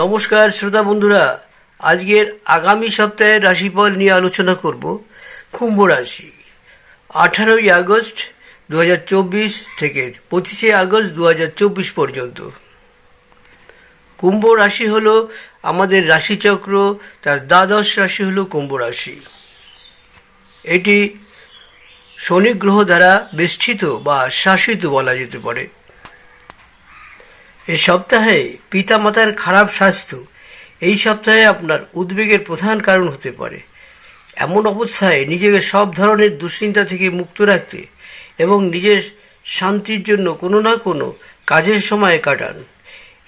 নমস্কার শ্রোতা বন্ধুরা, আজকের আগামী সপ্তাহের রাশিফল নিয়ে আলোচনা করব কুম্ভ রাশি। আঠারোই আগস্ট দুহাজার চব্বিশ থেকে পঁচিশে আগস্ট দু হাজার চব্বিশ পর্যন্ত। কুম্ভ রাশি হলো আমাদের রাশিচক্র, তার দ্বাদশ রাশি হলো কুম্ভ রাশি। এটি শনি গ্রহ দ্বারা বেষ্টিত বা শাসিত বলা যেতে পারে। এই সপ্তাহে পিতামাতার খারাপ স্বাস্থ্য, এই সপ্তাহে আপনার উদ্বেগের প্রধান কারণ হতে পারে। এমন অবস্থায় নিজেকে সব ধরনের দুশ্চিন্তা থেকে মুক্ত রাখতে এবং নিজের শান্তির জন্য কোনো না কোনো কাজের সময় কাটান।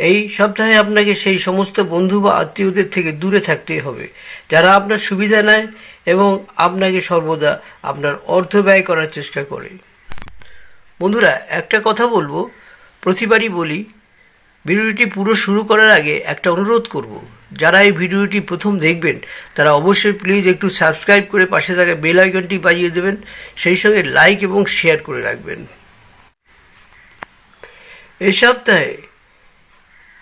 এই সপ্তাহে আপনাকে সেই সমস্ত বন্ধু বা আত্মীয়দের থেকে দূরে থাকতে হবে। যারা আপনার সুবিধা নেয় এবং আপনাকে সর্বদা আপনার অর্থ ব্যয় করার চেষ্টা করে। বন্ধুরা, একটা কথা বলব, প্রতিবারই বলি, ভিডিওটি পুরো শুরু করার আগে একটা অনুরোধ করব। যারা এই ভিডিওটি প্রথম দেখবেন, তারা অবশ্যই প্লিজ একটু সাবস্ক্রাইব করে পাশে থাকা বেল আইকনটি বাজিয়ে দেবেন, সেই সঙ্গে লাইক এবং শেয়ার করে রাখবেন। এই সপ্তাহে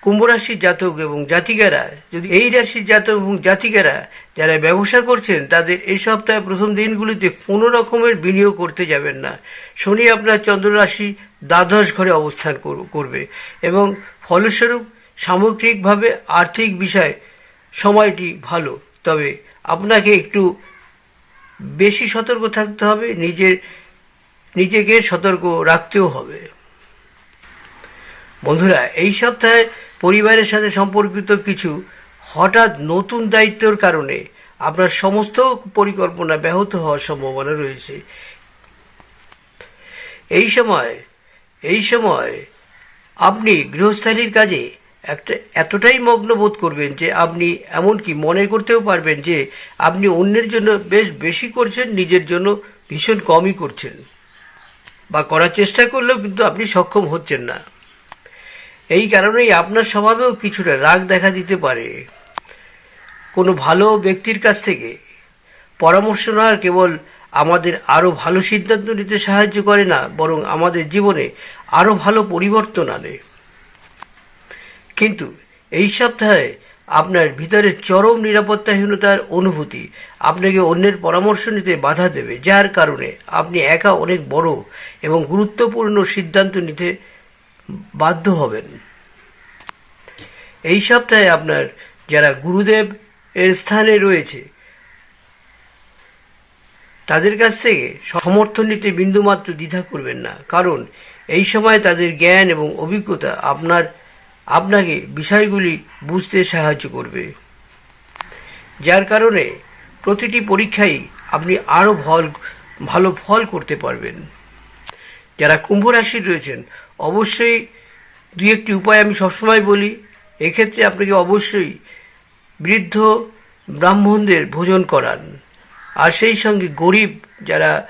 কুম্ভ রাশির জাতক এবং জাতিকারা, যদি এই রাশির জাতক এবং জাতিকারা যারা ব্যবসা করছেন, তাদের এই সপ্তাহে প্রথম দিনগুলিতে কোনো রকমের বিনিয়োগ করতে যাবেন না। শনি আপনার চন্দ্র রাশি দ্বাদশ ঘরে অবস্থান কর- করবে এবং ফলস্বরূপ সামগ্রিকভাবে আর্থিক বিষয় সময়টি ভালো। তবে আপনাকে একটু বেশি সতর্ক থাকতে হবে, নিজের, নিজেকে সতর্ক রাখতেও হবে। বন্ধুরা, এই সপ্তাহে পরিবারের সাথে সম্পর্কিত কিছু হঠাৎ নতুন দায়িত্বর কারণে আপনার সমস্ত পরিকল্পনা ব্যাহত হওয়ার সম্ভাবনা রয়েছে। এই সময় এই সময় আপনি গৃহস্থালির কাজে একটা এতটাই মগ্ন বোধ করবেন যে আপনি এমনকি মনে করতেও পারবেন যে আপনি অন্যের জন্য বেশ বেশি করছেন, নিজের জন্য ভীষণ কমই করছেন। বা করার চেষ্টা করলেও কিন্তু আপনি সক্ষম হচ্ছেন না। এই কারণেই আপনার স্বভাবেও কিছুটা রাগ দেখা দিতে পারে। কোনো ভালো ব্যক্তির কাছ থেকে পরামর্শ নেওয়ার কেবল আমাদের আরও ভালো সিদ্ধান্ত নিতে সাহায্য করে না, বরং আমাদের জীবনে আরও ভালো পরিবর্তন আনে। কিন্তু এই সপ্তাহে আপনার ভিতরে চরম নিরাপত্তাহীনতার অনুভূতি আপনাকে অন্যের পরামর্শ নিতে বাধা দেবে, যার কারণে আপনি একা অনেক বড় এবং গুরুত্বপূর্ণ সিদ্ধান্ত নিতে বাধ্য হবেন। এই সপ্তাহে আপনার যারা গুরুদেব এর স্থানে রয়েছে, তাদের কাছ থেকে সমর্থন নিতে বিন্দুমাত্র দ্বিধা করবেন না। কারণ এই সময় তাদের জ্ঞান এবং অভিজ্ঞতা আপনার, আপনাকে বিষয়গুলি বুঝতে সাহায্য করবে। যার কারণে প্রতিটি পরীক্ষায় আপনি আরও ফল ভালো ফল করতে পারবেন। যারা কুম্ভ রাশির রয়েছেন, অবশ্যই দু একটি উপায় আমি সবসময় বলি। এক্ষেত্রে আপনাকে অবশ্যই বৃদ্ধ ব্রাহ্মণদের ভোজন করান। আর সেই সঙ্গে গরিব যারা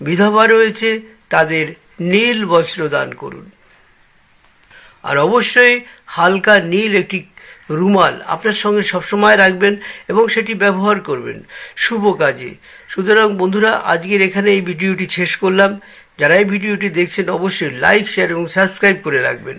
বিধবা রয়েছে, তাদের নীল বস্ত্র দান করুন। আর অবশ্যই হালকা নীল একটি রুমাল আপনার সঙ্গে সবসময় রাখবেন এবং সেটি ব্যবহার করবেন। শুভ কাজে। সুতরাং বন্ধুরা, আজকের এখানে এই ভিডিওটি শেষ করলাম। যারা এই ভিডিওটি দেখছেন অবশ্যই লাইক শেয়ার এবং সাবস্ক্রাইব করে রাখবেন।